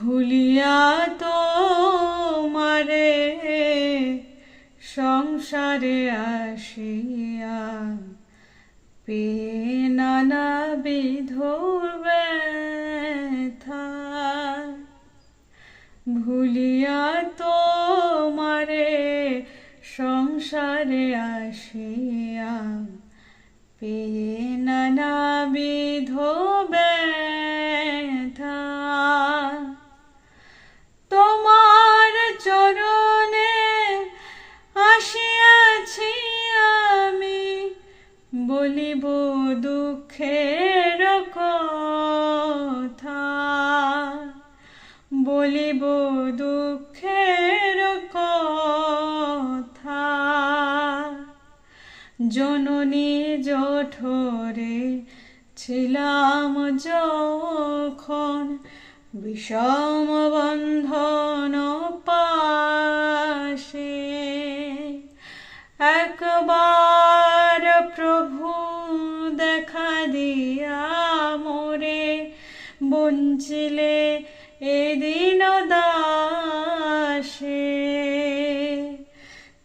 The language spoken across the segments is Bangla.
ভুলিয়া তো মারে সংসারে আসিয়া পে নানা বিধুর ভুলিয়া তো মারে সংসারে আসিয়া পেয়ে নানা বিধ বলিব দুঃখের কথা। বলিব দুঃখের কথা। জননী জঠরে ছিলাম যখন বিষম বন্ধন দেখা দিয়া মোরে বঞ্চিলে এদিন দাসে।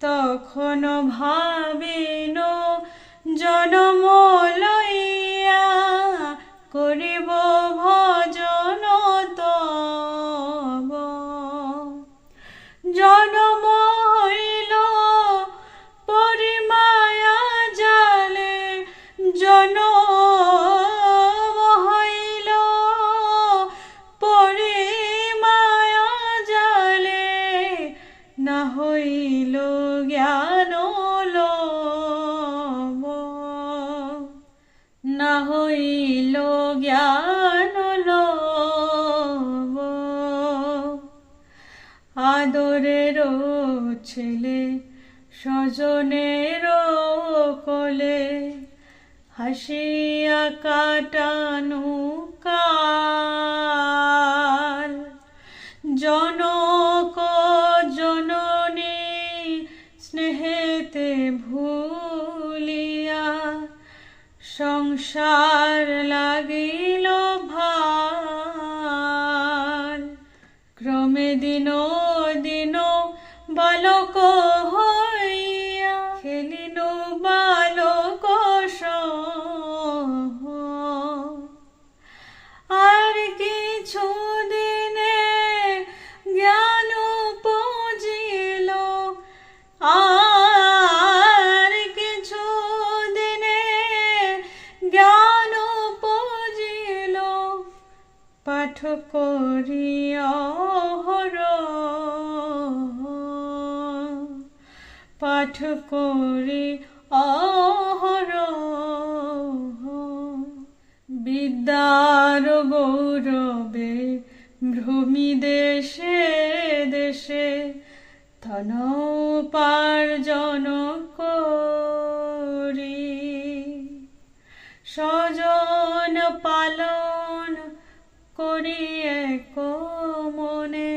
তখন ভাবিন জনম আদরের ছেলে স্বজনের কোলে। হাসিয়া কাটানো কাল। জনক জননী স্নেহেতে ভুলিয়া সংসার লাগিল। হইয়া খেলিল বালক আর কিছু দিনে জ্ঞান পুজিল আর কিছু দিনে জ্ঞান পুজিল পাঠ করি অহরহ পাঠ করি অহরহ বিদ্যার গৌরবে ভ্রমি দেশে দেশে ধন উপার্জন করি। স্বজন পালন করি এক মনে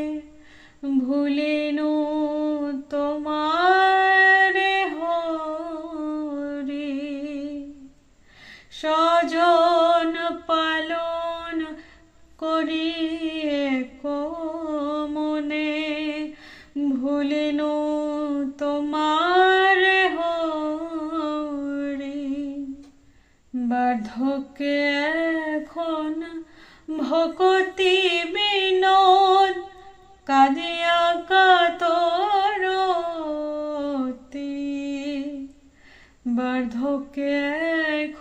ভুলিনু স্বজন পালন করি মনে। ভুলিনু তোমার হরি বার্ধক্যে এখন ভকতি বিনোদ কাদিয়া কাতরতি বার্ধক্যে এখন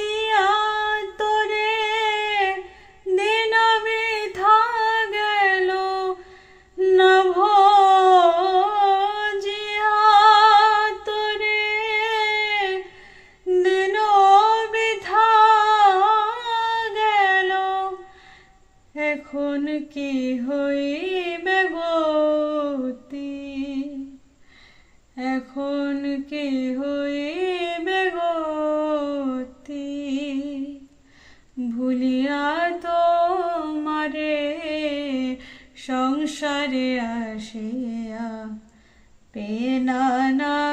হইবে গতি এখন কি হইবে গতি ভুলিয়া তো মারে সংসারে আসিয়া না না